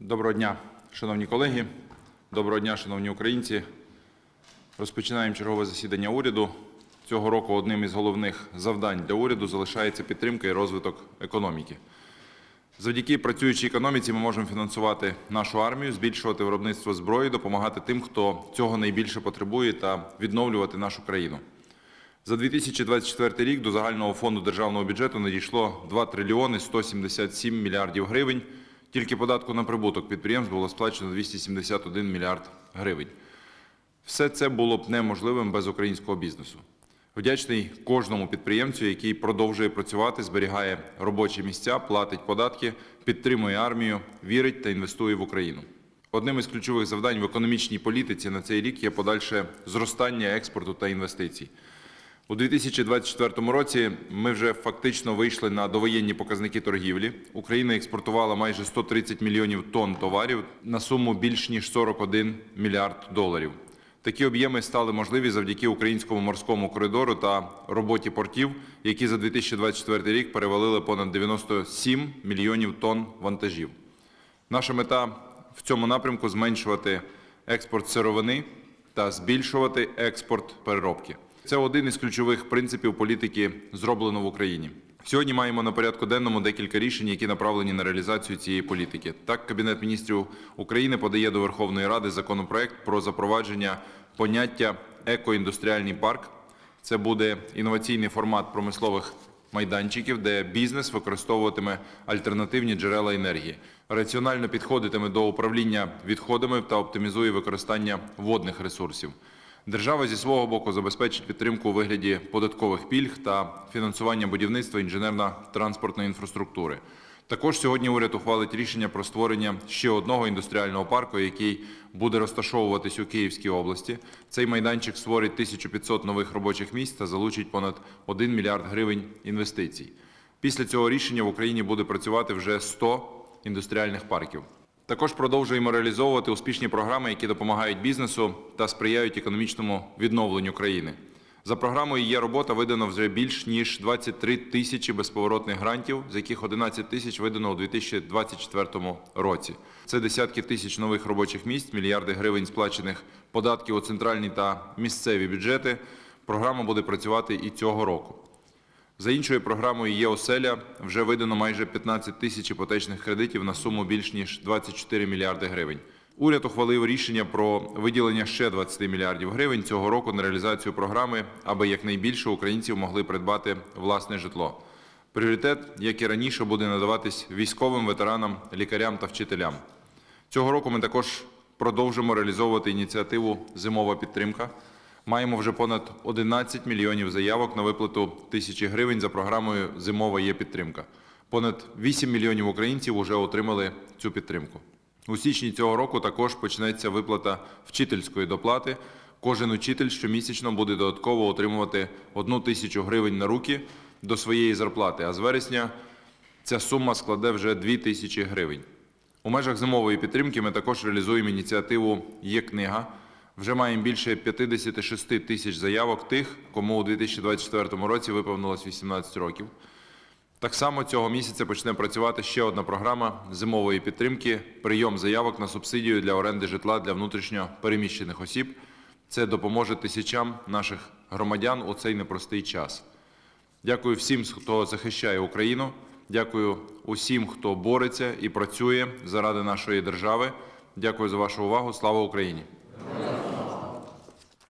Доброго дня, шановні колеги. Доброго дня, шановні українці. Розпочинаємо чергове засідання уряду. Цього року одним із головних завдань для уряду залишається підтримка і розвиток економіки. Завдяки працюючій економіці ми можемо фінансувати нашу армію, збільшувати виробництво зброї, допомагати тим, хто цього найбільше потребує, та відновлювати нашу країну. За 2024 рік до загального фонду державного бюджету надійшло 2 трильйони 177 мільярдів гривень. Тільки податку на прибуток підприємств було сплачено 271 мільярд гривень. Все це було б неможливим без українського бізнесу. Вдячний кожному підприємцю, який продовжує працювати, зберігає робочі місця, платить податки, підтримує армію, вірить та інвестує в Україну. Одним із ключових завдань в економічній політиці на цей рік є подальше зростання експорту та інвестицій. У 2024 році ми вже фактично вийшли на довоєнні показники торгівлі. Україна експортувала майже 130 мільйонів тонн товарів на суму більш ніж 41 мільярд доларів. Такі об'єми стали можливі завдяки українському морському коридору та роботі портів, які за 2024 рік перевалили понад 97 мільйонів тонн вантажів. Наша мета в цьому напрямку зменшувати експорт сировини та збільшувати експорт переробки. Це один із ключових принципів політики зроблено в Україні. Сьогодні маємо на порядку денному декілька рішень, які направлені на реалізацію цієї політики. Так, Кабінет міністрів України подає до Верховної Ради законопроект про запровадження поняття екоіндустріальний парк. Це буде інноваційний формат промислових майданчиків, де бізнес використовуватиме альтернативні джерела енергії, раціонально підходитиме до управління відходами та оптимізує використання водних ресурсів. Держава зі свого боку забезпечить підтримку у вигляді податкових пільг та фінансування будівництва інженерно-транспортної інфраструктури. Також сьогодні уряд ухвалить рішення про створення ще одного індустріального парку, який буде розташовуватись у Київській області. Цей майданчик створить 1500 нових робочих місць та залучить понад 1 мільярд гривень інвестицій. Після цього рішення в Україні буде працювати вже 100 індустріальних парків. Також продовжуємо реалізовувати успішні програми, які допомагають бізнесу та сприяють економічному відновленню країни. За програмою є робота видано вже більш ніж 23 тисячі безповоротних грантів, з яких 11 тисяч видано у 2024 році. Це десятки тисяч нових робочих місць, мільярди гривень сплачених податків у центральні та місцеві бюджети. Програма буде працювати і цього року. За іншою програмою є оселя. Вже видано майже 15 тисяч іпотечних кредитів на суму більш ніж 24 мільярди гривень. Уряд ухвалив рішення про виділення ще 20 мільярдів гривень цього року на реалізацію програми, аби якнайбільше українців могли придбати власне житло. Пріоритет, як і раніше, буде надаватись військовим ветеранам, лікарям та вчителям. Цього року ми також продовжимо реалізовувати ініціативу Зимова підтримка. Маємо вже понад 11 мільйонів заявок на виплату тисячі гривень за програмою Зимова є підтримка. Понад 8 мільйонів українців вже отримали цю підтримку. У січні цього року також почнеться виплата вчительської доплати. Кожен учитель щомісячно буде додатково отримувати 1 тисячу гривень на руки до своєї зарплати, а з вересня ця сума складе вже 2 тисячі гривень. У межах зимової підтримки ми також реалізуємо ініціативу Є книга. Вже маємо більше 56 тисяч заявок тих, кому у 2024 році виповнилось 18 років. Так само цього місяця почне працювати ще одна програма зимової підтримки прийом заявок на субсидію для оренди житла для внутрішньо переміщених осіб. Це допоможе тисячам наших громадян у цей непростий час. Дякую всім, хто захищає Україну. Дякую усім, хто бореться і працює заради нашої держави. Дякую за вашу увагу. Слава Україні!